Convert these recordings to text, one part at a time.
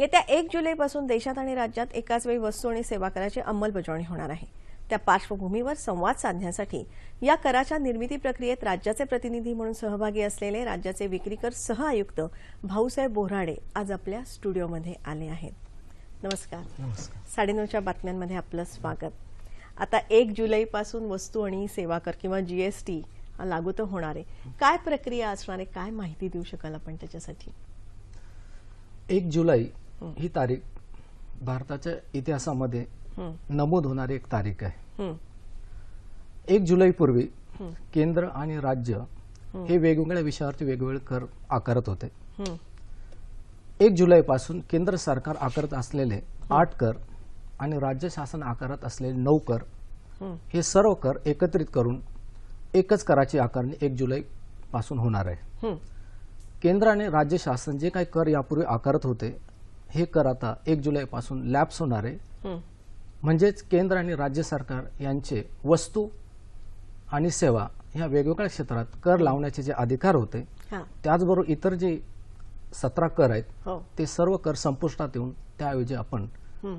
येत्या एक जुलैपासून देशात आणि राज्यात एकाच वेळी वस्तू आणि सेवा कराची अंमलबजावणी होणार आहे. त्या पार्श्वभूमीवर संवाद साधण्यासाठी या कराच्या निर्मिती प्रक्रियेत राज्याचे प्रतिनिधी म्हणून सहभागी असलेले राज्याचे विक्री कर सह आयुक्त भाऊसाहेब बोऱ्हाडे आज आपल्या स्टुडिओमध्ये आले आहेत. नमस्कार. नमस्कार. साडेनऊच्या बातम्यांमध्ये आपलं स्वागत. आता एक जुलैपासून वस्तू आणि सेवा कर किंवा जीएसटी लागू तर होणार आहे. काय प्रक्रिया असणार आहे? काय माहिती देऊ शकाल आपण त्याच्यासाठी? एक जुलै ही तारीख भारताच्या इतिहासामध्ये नमूद होणारी एक तारीख आहे. एक जुलैपूर्वी केंद्र आणि राज्य हे. वेगवेगळ्या विषयावरती वेगवेगळे कर आकारत होते. एक जुलैपासून केंद्र सरकार आकारत असलेले आठ कर आणि राज्य शासन आकारत असलेले नऊ कर हं, सर्व कर एकत्रित करून एकच कराची आकारणी एक जुलै पासून होणार आहे. केंद्र आणि राज्य शासन जे काही कर यापूर्वी आकारत होते हे कर आता. एक जुलैपासून लॅप्स होणार आहे. म्हणजेच केंद्र आणि राज्य सरकार यांचे वस्तू आणि सेवा ह्या वेगवेगळ्या क्षेत्रात कर लावण्याचे जे अधिकार होते त्याचबरोबर इतर जे सतरा कर आहेत हो, ते सर्व कर संपुष्टात येऊन त्याऐवजी आपण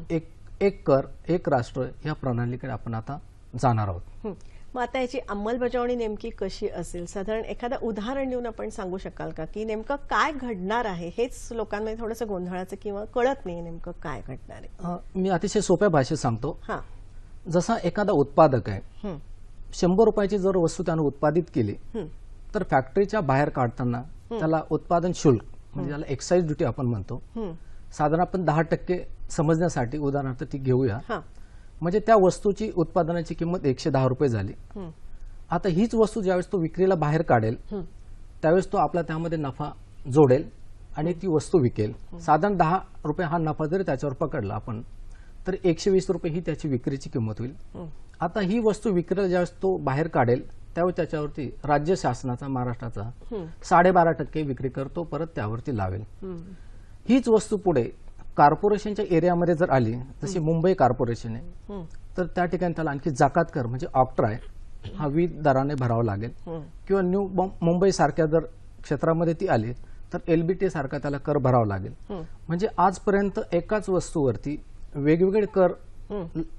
एक एक कर एक राष्ट्र या प्रणालीकडे आपण आता जाणार आहोत. मग आता याची अंमलबजावणी नेमकी कशी असेल? साधारण एखादं उदाहरण देऊन आपण सांगू शकाल का? की नेमकं काय घडणार आहे? हेच लोकांमध्ये थोडंसं गोंधळाचं किंवा कळत नाही नेमकं काय घडणार आहे. मी अतिशय सोप्या भाषेत सांगतो. हा. जसा एखादा उत्पादक आहे शंभर रुपयाची जर वस्तू त्यानं उत्पादित केली हं, तर फॅक्टरीच्या बाहेर काढताना त्याला उत्पादन शुल्क म्हणजे त्याला एक्साईज ड्युटी आपण म्हणतो. हं, साधारण आपण दहा टक्के समजण्यासाठी उदाहरणार्थ ती घेऊया. म्हणजे त्या वस्तूची उत्पादनाची किंमत एकशे दहा रुपये झाली. आता हीच वस्तू ज्यावेळेस तो विक्रीला बाहेर काढेल त्यावेळेस तो आपला त्यामध्ये नफा जोडेल आणि ती वस्तू विकेल. साधारण दहा रुपये हा नफा जरी त्याच्यावर पकडला आपण तर एकशे वीस रुपये ही त्याची विक्रीची किंमत होईल. आता ही वस्तू विक्रीला ज्यावेळेस तो बाहेर काढेल त्यावेळी त्याच्यावरती राज्य शासनाचा महाराष्ट्राचा साडेबारा टक्के विक्री करतो परत त्यावरती लावेल. हीच वस्तू पुढे कॉर्पोरेशनच्या एरियामध्ये जर आली जशी मुंबई कॉर्पोरेशन आहे हं, तर त्या ठिकाणी त्याला आणखी जाकात कर म्हणजे ऑक्ट्राय हा वीज दराने भरावा लागेल. किंवा न्यू मुंबई सारख्या जर क्षेत्रामध्ये ती आली तर एलबीटी सारखा त्याला कर भरावा लागेल. म्हणजे आजपर्यंत एकाच वस्तूवरती वेगवेगळे कर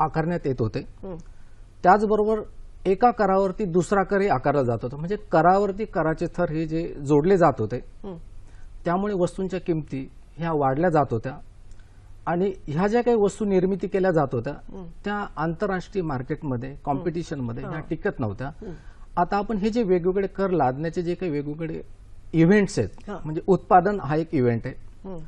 आकारण्यात येत होते. त्याचबरोबर एका करावरती दुसरा करही आकारला जात होता. म्हणजे करावरती कराचे थर हे जे जोडले जात होते त्यामुळे वस्तूंच्या किमती ह्या वाढल्या जात होत्या. आणि ह्या ज्या काही वस्तू निर्मिती केल्या जात होत्या. त्या आंतरराष्ट्रीय मार्केटमध्ये कॉम्पिटिशनमध्ये ह्या टिकत नव्हत्या. आता आपण हे जे वेगवेगळे कर लादण्याचे जे काही वेगवेगळे इव्हेंट्स आहेत. म्हणजे उत्पादन हा एक इव्हेंट आहे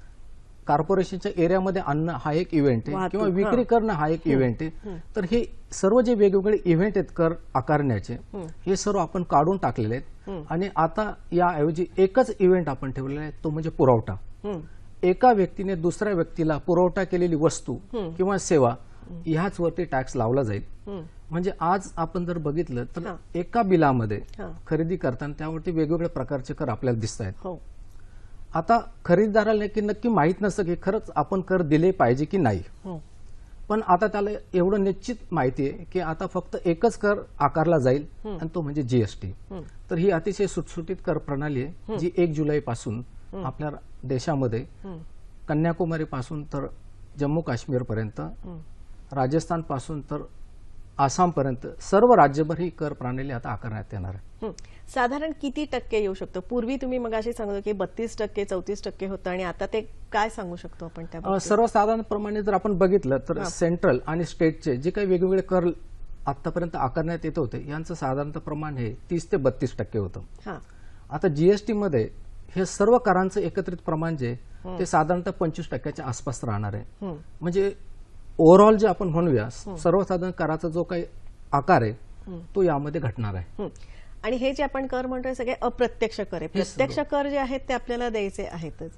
कॉर्पोरेशनच्या एरियामध्ये आणणं हा एक इव्हेंट आहे किंवा विक्री. करणं हा एक इव्हेंट आहे. तर हे सर्व जे वेगवेगळे इव्हेंट आहेत कर आकारण्याचे हं. सर्व आपण काढून टाकलेले आहेत. आणि आता याऐवजी एकच इव्हेंट आपण ठेवलेला आहे तो म्हणजे पुरवठा एका व्यक्तीने दुसऱ्या व्यक्तीला पुरवठा केलेली वस्तू. किंवा सेवा ह्याच वरती टॅक्स लावला जाईल. म्हणजे आज आपण जर बघितलं तर. एका बिलामध्ये. खरेदी करताना त्यावरती वेगवेगळ्या प्रकारचे कर आपल्याला दिसत आहेत. हो. आता खरेदीदाराला की नक्की माहीत नसतं की खरंच आपण कर दिले पाहिजे की नाही. हो. पण आता त्याला एवढं निश्चित माहिती आहे की आता फक्त एकच कर आकारला जाईल आणि तो म्हणजे जीएसटी तर ही अतिशय सुटसुटीत कर प्रणाली आहे जी एक जुलै पासून आपल्या देशामध्ये कन्याकुमारी पासून तर जम्मू काश्मीर पर्यंत. राजस्थानपासून तर आसामपर्यंत सर्व राज्यभर ही कर प्रणाली आता आकारण्यात येणार आहे. साधारण किती टक्के येऊ शकतो? पूर्वी तुम्ही मग अशी सांगतो की बत्तीस टक्के चौतीस टक्के होतं आणि आता ते काय सांगू शकतो आपण त्या सर्वसाधारणप्रमाणे जर आपण बघितलं तर सेंट्रल आणि स्टेटचे जे काही वेगवेगळे कर आतापर्यंत आकारण्यात येत होते यांचं साधारणतः प्रमाण हे तीस ते बत्तीस टक्के होतं. आता जीएसटी मध्ये हे सर्व करांचं एकत्रित प्रमाण जे ते साधारणतः पंचवीस टक्क्याच्या आसपास राहणार आहे. हं, म्हणजे ओव्हरऑल जे आपण म्हणूया सर्वसाधारण कराचा जो काही आकार आहे तो यामध्ये घटणार आहे. हं. आणि हे जे आपण कर म्हणतोय सगळे अप्रत्यक्ष कर आहे. प्रत्यक्ष कर जे आहेत ते आपल्याला द्यायचे आहेतच.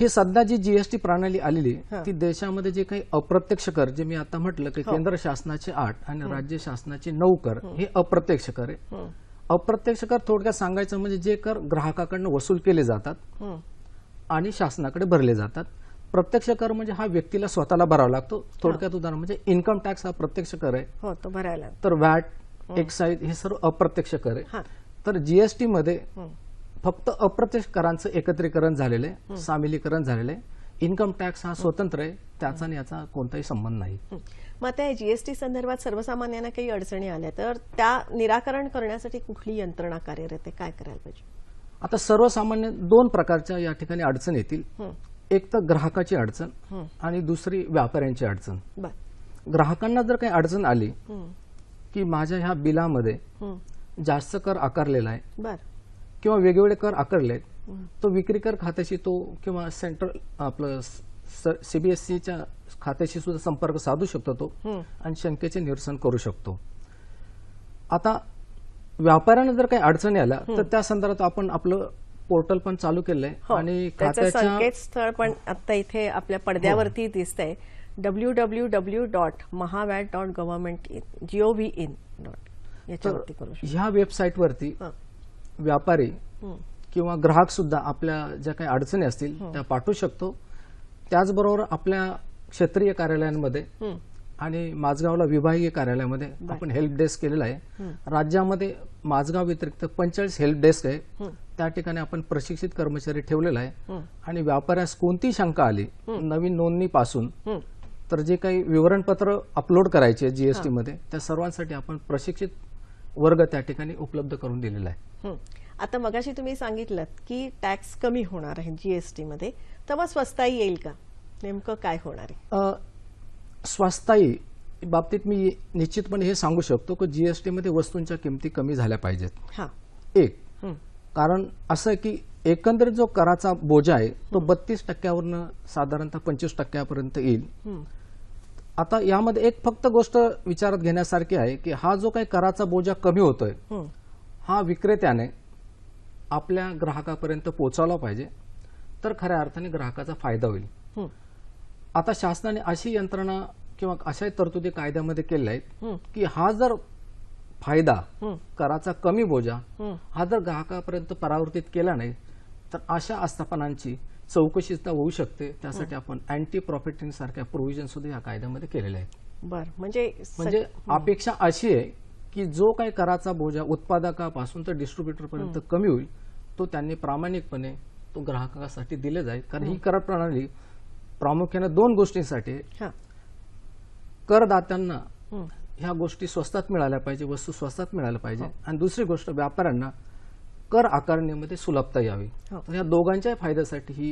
ही सध्या जी जीएसटी प्रणाली आलेली हा. ती देशामध्ये जे काही अप्रत्यक्ष कर जे मी आता म्हटलं की केंद्र शासनाचे आठ आणि राज्य शासनाचे नऊ कर हे अप्रत्यक्ष कर आहे. हं, अप्रत्यक्ष कर थोडक्यात सांगायचं म्हणजे जे कर ग्राहकाकडनं वसूल केले जातात हं, आणि शासनाकडे भरले जातात. प्रत्यक्ष कर म्हणजे हा व्यक्तीला स्वतःला भरावा लागतो. थोडक्यात उदाहरण म्हणजे इन्कम टॅक्स हा प्रत्यक्ष कर आहे. हो तो भरायला तर वॅट एक्साईज हे सर्व अप्रत्यक्ष कर आहे. तर जीएसटी मध्ये फक्त अप्रत्यक्ष करांचं एकत्रीकरण झालेलं आहे सामिलीकरण झालेलं आहे. इन्कम टॅक्स हा स्वतंत्र आहे. त्याचा आणि याचा कोणताही संबंध नाही. मग आता जीएसटी संदर्भात सर्वसामान्यांना काही अडचणी आल्या तर त्या निराकरण करण्यासाठी कुठली यंत्रणा कार्यरत आहे काय करायला पाहिजे आता सर्वसामान्य दोन प्रकारच्या या ठिकाणी अडचण येतील. एक तर ग्राहकाची अडचण. आणि दुसरी व्यापाऱ्यांची अडचण ग्राहकांना जर काही अडचण आली. की माझ्या ह्या बिलामध्ये. जास्त कर आकारलेला आहे बर किंवा वेगवेगळे कर आकारले तो विक्री कर खात्याशी तो किंवा सेंट्रल आपलं सीबीएसईच्या खात्याशी सुद्धा संपर्क साधू शकतो तो हं. आणि शंकेचे निरसन करू शकतो. आता व्यापाऱ्यांना जर काही अडचणी आल्या तर त्या संदर्भात आपण आपलं पोर्टल पण चालू केलंय हो आणि खात्याच्या संकेतस्थळ पण आता इथे आपल्या पडद्यावरती दिसतंय. W W W dot Mahavat dot government GOV in dot याच्यावरती करू शकतो. ह्या वेबसाईटवरती हं. व्यापारी हं. किंवा ग्राहक सुद्धा आपल्या ज्या काही अडचणी असतील त्या पाठवू शकतो. त्याचबरोबर आपल्या क्षेत्रीय कार्यालयांमध्ये. आणि माझगावला विभागीय कार्यालयामध्ये आपण हेल्प डेस्क केलेला आहे. राज्यामध्ये माझगाव व्यतिरिक्त पंचेचाळीस हेल्प डेस्क आहे. त्या ठिकाणी आपण प्रशिक्षित कर्मचारी ठेवलेला आहे. आणि व्यापाऱ्यास कोणती शंका आली नवीन नोंदणीपासून हं. तर जे काही विवरणपत्र अपलोड करायचे जीएसटी मध्ये त्या सर्वांसाठी आपण प्रशिक्षित वर्ग त्या ठिकाणी उपलब्ध करून दिलेला आहे. आता मगाशी तुम्ही सांगितलं की टॅक्स कमी होणार आहे जीएसटी मध्ये. तर मग स्वस्ताई येईल का? नेमकं काय होणार आहे? स्वस्ताई बाबतीत मी निश्चितपणे हे सांगू शकतो की जीएसटी मध्ये वस्तूंच्या किमती कमी झाल्या पाहिजेत. हा. एक. कारण असं आहे की एकंदरीत जो कराचा बोजा आहे तो बत्तीस टक्क्यावरनं साधारणतः पंचवीस टक्क्यापर्यंत येईल. आता यामध्ये एक फक्त गोष्ट विचारात घेण्यासारखी आहे की हा जो काही कराचा बोजा कमी होतोय. हा विक्रेत्याने आपल्या ग्राहकापर्यंत पोहोचवला पाहिजे तर खऱ्या अर्थाने ग्राहकाचा फायदा होईल. आता शासनाने अशी यंत्रणा किंवा अशा तरतुदी कायद्यामध्ये केल्या आहेत. की हा जर फायदा. कराचा कमी बोजा हं. जर ग्राहकापर्यंत परावर्तित केला नाही तर अशा आस्थापनांची चौकशी सुद्धा होऊ शकते त्यासाठी आपण अँटी प्रॉफिटिंग सारख्या प्रोव्हिजन सुद्धा या कायद्यामध्ये केलेल्या आहेत बर म्हणजे म्हणजे अपेक्षा अशी आहे की जो काही कराचा बोजा उत्पादकापासून तर डिस्ट्रीब्युटर पर्यंत कमी होईल तो त्यांनी प्रामाणिकपणे तो ग्राहकासाठी दिले जाईल कारण ही कर प्रणाली प्रामुख्याने दोन गोष्टींसाठी. हा. करदात्यांना हं. ह्या गोष्टी स्वस्तात मिळाल्या पाहिजे वस्तू स्वस्तात मिळाल्या पाहिजे आणि दुसरी गोष्ट व्यापाऱ्यांना कर आकारणीमध्ये सुलभता यावी हो. तर या दोघांच्याही फायद्यासाठी ही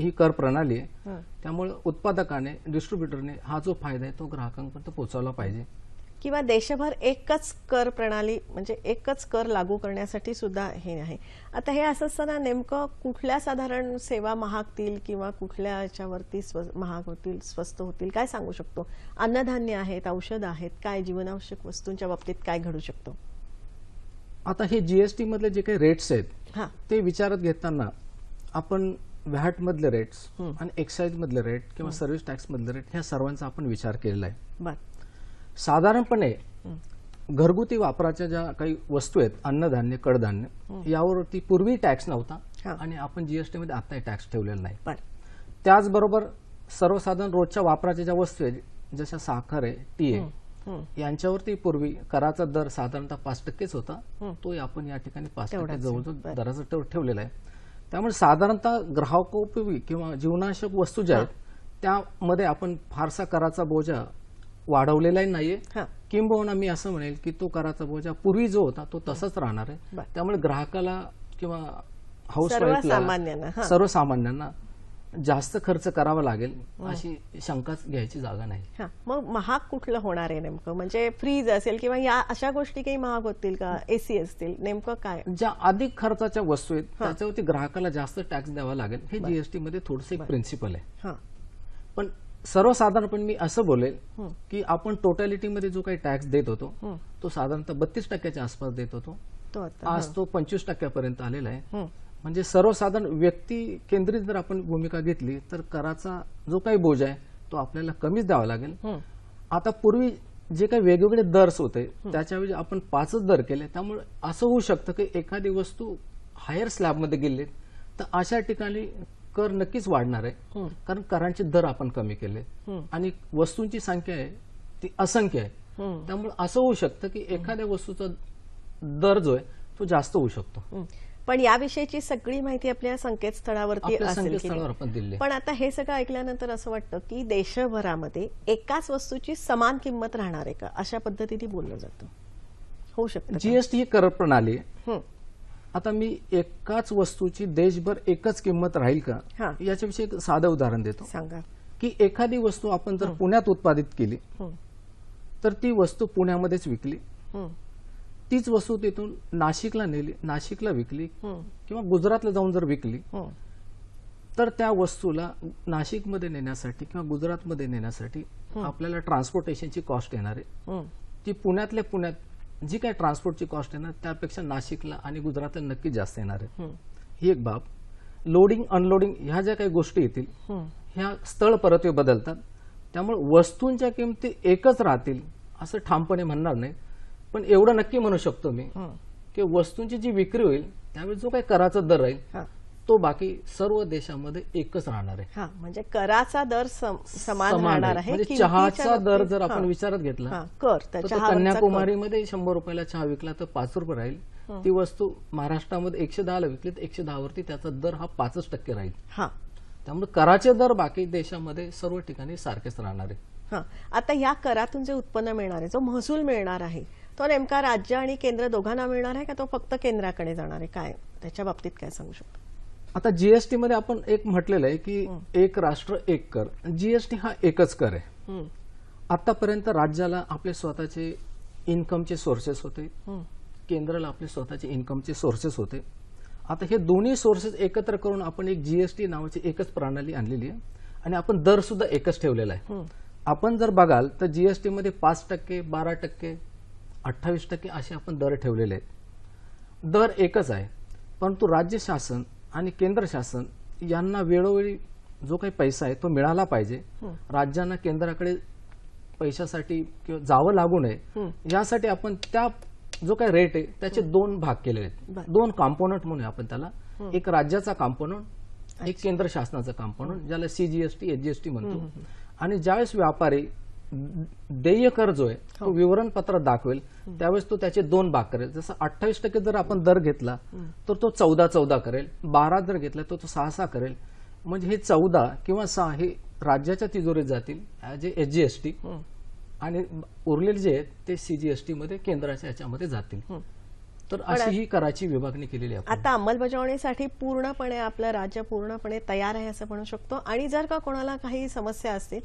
ही कर प्रणाली आहे हं. त्यामुळे उत्पादकाने डिस्ट्रीब्युटरने हा जो फायदा आहे तो ग्राहकांपर्यंत पोहोचवला पाहिजे किंवा देशभर एकच कर प्रणाली म्हणजे एकच कर लागू करण्यासाठी सुद्धा हे आहे. आता हे असं असताना नेमकं कुठल्या साधारण सेवा महागतील किंवा कुठल्या याच्यावरती स्व महाग होतील स्वस्त होतील काय सांगू शकतो? अन्नधान्य आहेत औषध आहेत काय जीवनावश्यक वस्तूंच्या बाबतीत काय घडू शकतो? आता हे जीएसटी मधले जे काही रेट्स आहेत हा. ते विचारात घेताना आपण व्हॅट मधले रेट्स आणि एक्साईज मधले रेट किंवा सर्व्हिस टॅक्स मधले रेट ह्या सर्वांचा आपण विचार केलेला आहे. साधारणपणे घरगुती वापराच्या ज्या काही वस्तू आहेत अन्नधान्य कडधान्य यावरती पूर्वी टॅक्स नव्हता. आणि आपण जीएसटी मध्ये आताही टॅक्स ठेवलेला नाही. बर. त्याचबरोबर सर्वसाधारण रोजच्या वापराच्या ज्या वस्तू आहेत जशा साखर आहे टी आहे. यांच्यावरती पूर्वी कराचा दर साधारणतः पाच टक्केच होता. तो आपण या ठिकाणी पाच टक्के. जवळजवळ दराचा ठेव- ठेवलेला आहे. त्यामुळे साधारणतः ग्राहकोपयोगी किंवा जीवनावश्यक वस्तू ज्या आहेत त्यामध्ये आपण फारसा कराचा बोजा वाढवलेलाही नाहीये. हा. किंबहुना मी असं म्हणेल की तो कराचा बोजा पूर्वी जो होता तो तसाच राहणार आहे. बर. त्यामुळे ग्राहकाला किंवा हाऊस सर्वसामान्यांना, हा. सर्वसामान्यांना जास्त खर्च करावा लागेल अशी शंकाच घ्यायची जागा नाही. हा. मग महाग कुठलं होणार आहे नेमकं? म्हणजे फ्रीज असेल किंवा या अशा गोष्टी काही महाग होतील का? एसी असतील. नेमकं काय? ज्या अधिक खर्चाच्या वस्तू आहेत त्याच्यावरती ग्राहकाला जास्त टॅक्स द्यावा लागेल. हे जीएसटी मध्ये थोडस एक प्रिन्सिपल आहे. हा. पण सर्वसाधारणपणे मी असं बोलेल की आपण टोटॅलिटीमध्ये जो काही टॅक्स देत होतो तो साधारणतः बत्तीस टक्क्याच्या आसपास देत होतो. आज तो पंचवीस टक्क्यापर्यंत आलेला आहे. म्हणजे सर्वसाधारण व्यक्ती केंद्रित जर आपण भूमिका घेतली तर कराचा जो काही बोज आहे तो आपल्याला कमीच द्यावा लागेल. आता पूर्वी जे काही वेगवेगळे दर्स होते त्याच्याऐवजी आपण पाचच दर केले त्यामुळे असं होऊ शकतं की एखादी वस्तू हायर स्लॅबमध्ये गेली तर अशा ठिकाणी कर नक्कीच वाढणार आहे. कारण करांचे दर आपण कमी केले. आणि वस्तूंची संख्या आहे ती असंख्य आहे. त्यामुळे असं होऊ शकतं की एखाद्या वस्तूचा दर जो आहे तो जास्त होऊ शकतो. पण याविषयीची सगळी माहिती आपल्या संकेतस्थळावरती असेल पण आता हे सगळं ऐकल्यानंतर असं वाटतं की देशभरामध्ये एकाच वस्तूची समान किंमत राहणार आहे का? अशा पद्धतीने बोललं जातं. होऊ शकतं? जीएसटी ही कर प्रणाली आहे. आता मी एकाच वस्तूची देशभर एकच किंमत राहील. का? याच्याविषयी एक साधं उदाहरण देतो. सांगा. की एखादी वस्तू आपण जर पुण्यात उत्पादित केली तर ती वस्तू पुण्यामध्येच विकली. तीच वस्तू तिथून नाशिकला नेली नाशिकला विकली किंवा गुजरातला जाऊन जर विकली तर त्या वस्तूला नाशिकमध्ये नेण्यासाठी किंवा गुजरातमध्ये नेण्यासाठी आपल्याला ट्रान्सपोर्टेशनची कॉस्ट येणार आहे. ती पुण्यातल्या पुण्यात जी काय ट्रान्सपोर्टची कॉस्ट येणार त्यापेक्षा नाशिकला आणि गुजरातला नक्की जास्त येणार आहे हं. एक बाब लोडिंग अनलोडिंग ह्या ज्या काही गोष्टी येतील. ह्या स्थळ परत्वे बदलतात त्यामुळे वस्तूंच्या किमती एकच राहतील असं ठामपणे म्हणणार नाही पण एवढं नक्की म्हणू शकतो मी. की वस्तूंची जी विक्री होईल त्यावेळी जो काही कराचा दर राहील तो बाकी सर्व देशामध्ये एकच राहणार आहे. हा म्हणजे कराचा दर सम- समान राहणार आहे. म्हणजे चहाचा दर जर आपण. विचारात घेतला कर. कन्याकुमारीमध्ये शंभर रुपयाला चहा विकला तर पाच रुपये राहील. ती वस्तू महाराष्ट्रामध्ये एकशे दहाला विकली तर एकशे दहावरती त्याचा दर हा पाचच टक्के राहील. हा. त्यामुळे कराचे दर बाकी देशामध्ये सर्व ठिकाणी सारखेच राहणार आहे. हा. आता या करातून जे उत्पन्न मिळणार आहे जो महसूल मिळणार आहे तो नेमका राज्य आणि केंद्र दोघांना मिळणार आहे का तो फक्त केंद्राकडे जाणार आहे? काय त्याच्या बाबतीत काय सांगू शकतो? आता जीएसटी मध्ये आपण एक म्हटलेलं आहे की एक राष्ट्र एक कर. जीएसटी हा एकच कर आहे. आतापर्यंत राज्याला आपले स्वतःचे इन्कमचे सोर्सेस होते. केंद्राला आपले स्वतःचे इन्कमचे सोर्सेस होते. आता हे दोन्ही सोर्सेस एकत्र करून आपण एक जीएसटी नावाची एकच प्रणाली आणलेली आहे. आणि आपण दर सुद्धा एकच ठेवलेला आहे. आपण जर बघाल तर जीएसटी मध्ये पाच टक्के बारा टक्के अठ्ठावीस टक्के असे आपण दर ठेवलेले आहेत. दर एकच आहे. परंतु राज्य शासन आणि केंद्र शासन यांना वेळोवेळी जो काही पैसा आहे तो मिळाला पाहिजे. राज्यांना केंद्राकडे पैशासाठी किंवा जावं लागू नये. यासाठी आपण त्या जो काही रेट आहे त्याचे दोन भाग केलेले आहेत. दोन कॉम्पोनंट म्हणून आपण त्याला. एक राज्याचा कॉम्पोनंट एक केंद्र शासनाचा कॉम्पोनंट ज्याला सीजीएसटी एचजीएसटी म्हणतो. आणि ज्यावेळेस व्यापारी देय कर जो आहे तो विवरणपत्र दाखवेल. त्यावेळेस तो त्याचे दोन भाग करेल. जसं अठ्ठावीस टक्के जर आपण दर घेतला तर तो चौदा चौदा करेल. बारा जर घेतला तर तो सहा सहा करेल. म्हणजे हे चौदा किंवा सहा हे राज्याच्या तिजोरीत जातील ऍज ए एचजीएसटी आणि उरलेले जे आहेत ते सीजीएसटी मध्ये केंद्राच्या याच्यामध्ये जातील. तर अशी ही कराची विभागणी केलेली आहे. आता अंमलबजावणीसाठी पूर्णपणे आपलं राज्य पूर्णपणे तयार आहे असं म्हणू शकतो. आणि जर का कोणाला काही समस्या असतील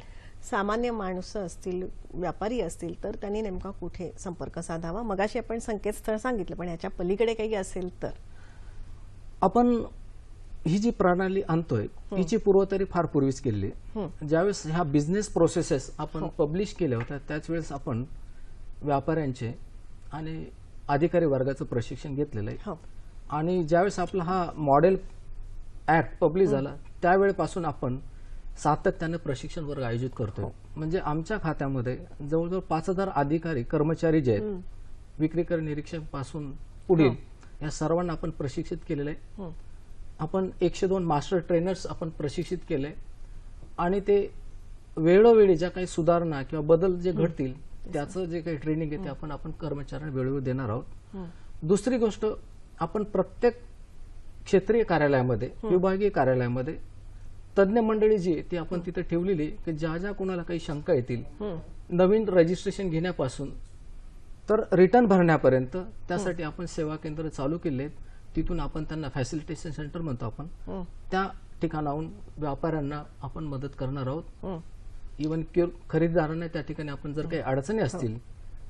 सामान्य माणसं असतील व्यापारी असतील तर त्यांनी नेमका कुठे संपर्क साधावा? मगाशी आपण संकेतस्थळ सांगितलं पण याच्या पलीकडे काही असेल तर. आपण ही जी प्रणाली आणतोय हिची पूर्वतयारी फार पूर्वीच केलेली आहे ज्यावेळेस ह्या बिझनेस प्रोसेसेस आपण पब्लिश केल्या होत्या त्याच वेळेस आपण व्यापाऱ्यांचे आणि अधिकारी वर्गाचं प्रशिक्षण घेतलेलं आहे. आणि ज्यावेळेस आपला हा मॉडेल ऍक्ट पब्लिश झाला त्यावेळेपासून आपण सातत्याने प्रशिक्षण वर्ग आयोजित करतोय. म्हणजे आमच्या खात्यामध्ये जवळजवळ पाच हजार अधिकारी कर्मचारी जे आहेत विक्रीकर निरीक्षकपासून पुढील या सर्वांना आपण प्रशिक्षित केलेलं आहे. हं. आपण एकशे दोन मास्टर ट्रेनर्स आपण प्रशिक्षित केले आणि ते वेळोवेळी ज्या काही सुधारणा किंवा बदल जे घडतील त्याचं जे काही ट्रेनिंग आहे ते आपण आपण कर्मचाऱ्यांना वेळोवेळी देणार आहोत. दुसरी गोष्ट आपण प्रत्येक क्षेत्रीय कार्यालयामध्ये विभागीय कार्यालयामध्ये तज्ज्ञ मंडळी जी आहे ती आपण तिथे ठेवलेली आहे की ज्या ज्या कोणाला काही शंका येतील. नवीन रजिस्ट्रेशन घेण्यापासून तर रिटर्न भरण्यापर्यंत त्यासाठी आपण सेवा केंद्र चालू केले आहेत तिथून आपण त्यांना फॅसिलिटेशन सेंटर म्हणतो आपण. त्या ठिकाणाहून व्यापाऱ्यांना आपण मदत करणार आहोत. इवन खरेदीदारांना त्या ठिकाणी आपण जर काही अडचणी असतील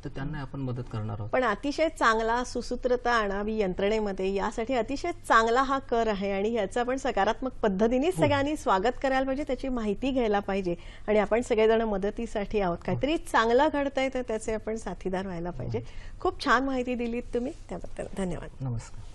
तर त्यांना आपण मदत करणार आहोत. पण अतिशय चांगला सुसूत्रता आणावी यंत्रणेमध्ये यासाठी अतिशय चांगला हा कर आहे आणि याचं आपण सकारात्मक पद्धतीनेच सगळ्यांनी स्वागत करायला पाहिजे त्याची माहिती घ्यायला पाहिजे आणि आपण सगळेजण मदतीसाठी आहोत. काहीतरी चांगलं घडतंय तर त्याचे आपण साथीदार व्हायला पाहिजे. खूप छान माहिती दिलीत तुम्ही त्याबद्दल धन्यवाद. नमस्कार.